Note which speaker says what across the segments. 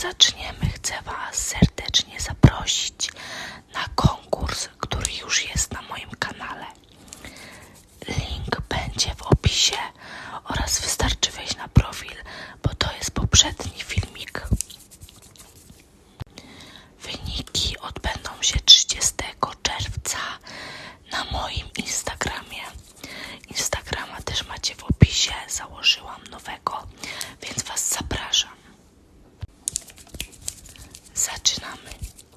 Speaker 1: zaczniemy, chcę Was serdecznie zaprosić na konkurs, który już jest na moim kanale. Link będzie w opisie oraz wystarczy wejść na profil, bo to jest poprzedni Zaczynamy.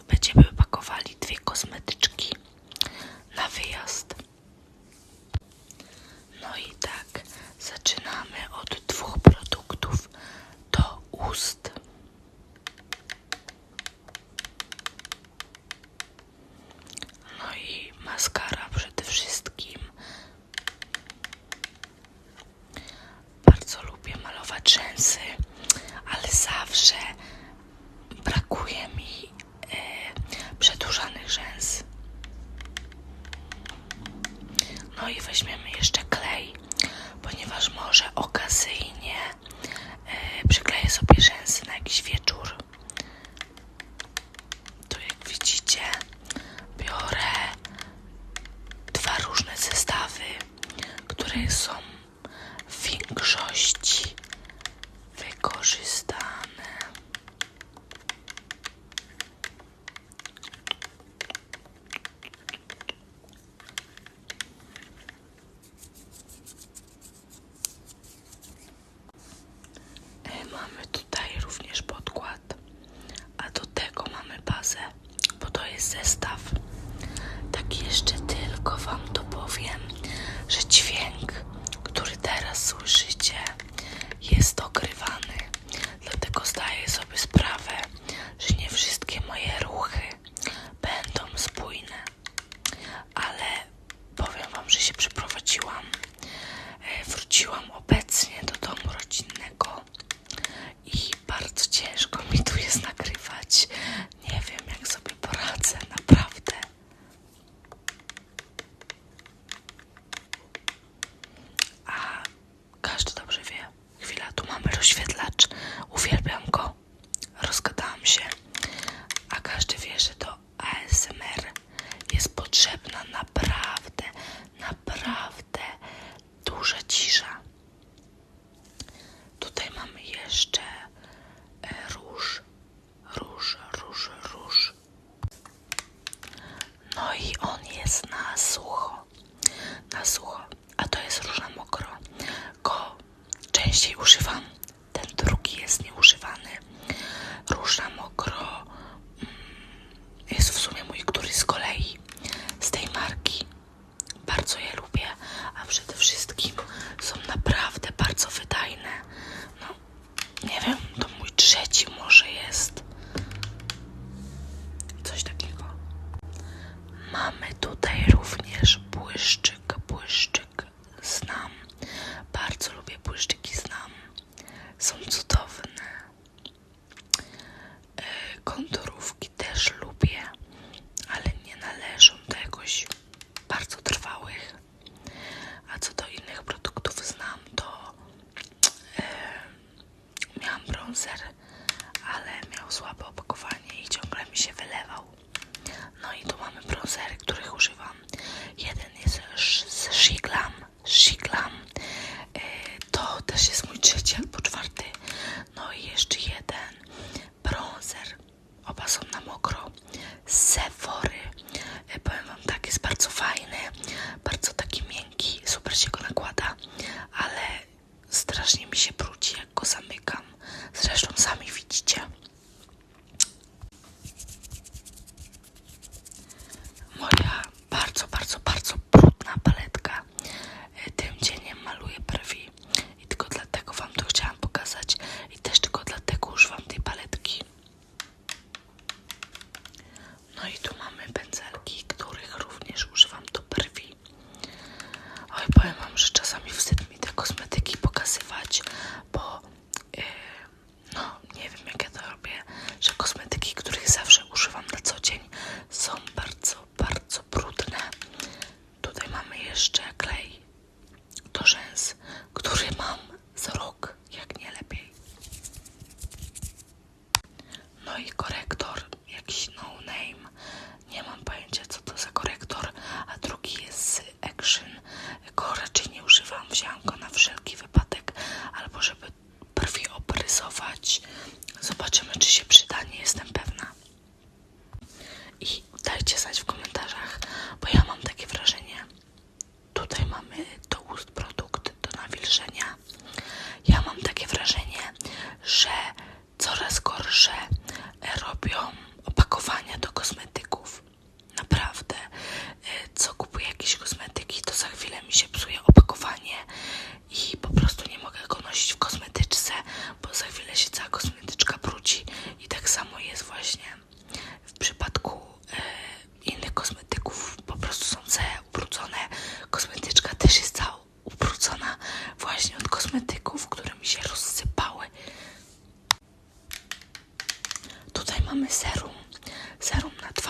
Speaker 1: Będziemy pakowali dwie kosmetyczki na wyjazd. No i tak, zaczynamy od dwóch produktów do ust. No i maskara. No i weźmiemy jeszcze klej, ponieważ może okazyjnie yy, przykleję sobie rzęsy na jakiś wieczór. Tu jak widzicie biorę dwa różne zestawy, które są w większości me ASMR jest potrzebna naprawdę. miałam bronzer, ale miał słabe opakowanie i ciągle mi się wylewał. No i tu mamy bronzery, których używam. Jeden jest z Shiglam. Shiglam. Y, to też jest mój trzeci albo czwarty. No i jeszcze jeden że klej to rzęs, który mam z rok, jak nie lepiej. No i korektor, jakiś no name, nie mam pojęcia co to za korektor, a drugi jest z Action, go raczej nie używam, wziąłam go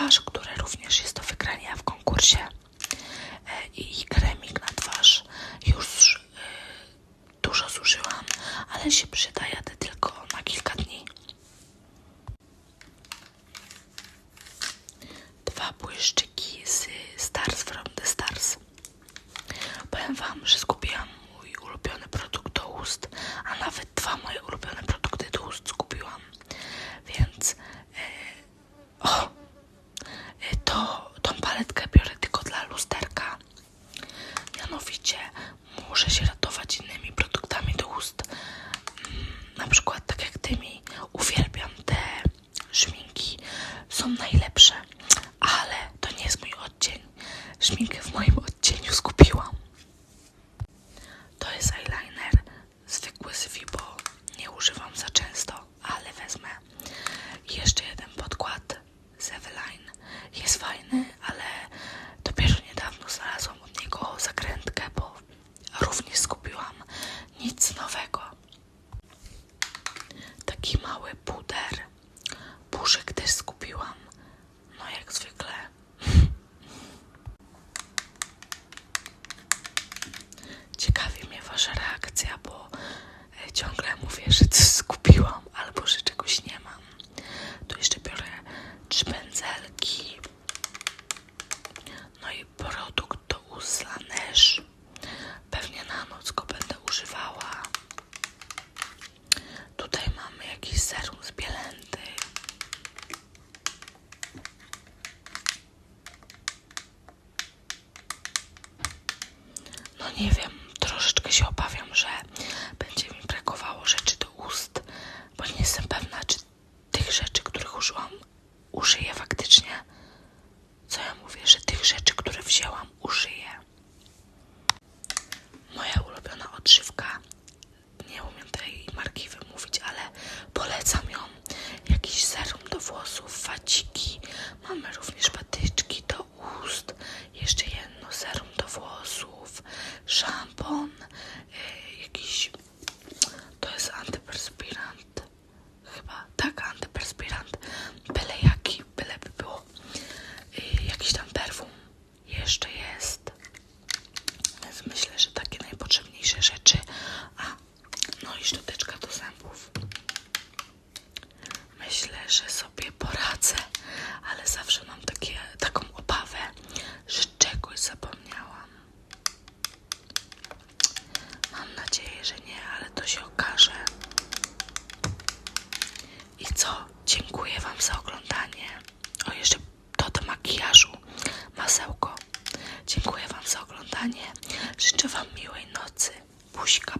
Speaker 1: twarz, które również jest no sé si era taki mały puder. Puszek też skupiłam. No jak zwykle. Ciekawi mnie wasza reakcja, bo e, ciągle mówię, że to jest nie wiem, troszeczkę się obawiam, że będzie mi brakowało rzeczy do ust, bo nie jestem pewna, czy tych rzeczy, których użyłam, użyję faktycznie. Co ja mówię, że tych rzeczy, które wzięłam, użyję. Moja ulubiona odżywka, nie umiem tej marki wymówić, ale polecam ją. Jakiś serum do włosów, faciki, mamy również patyczki do ust, jeszcze jedno serum 山崩。Бабушка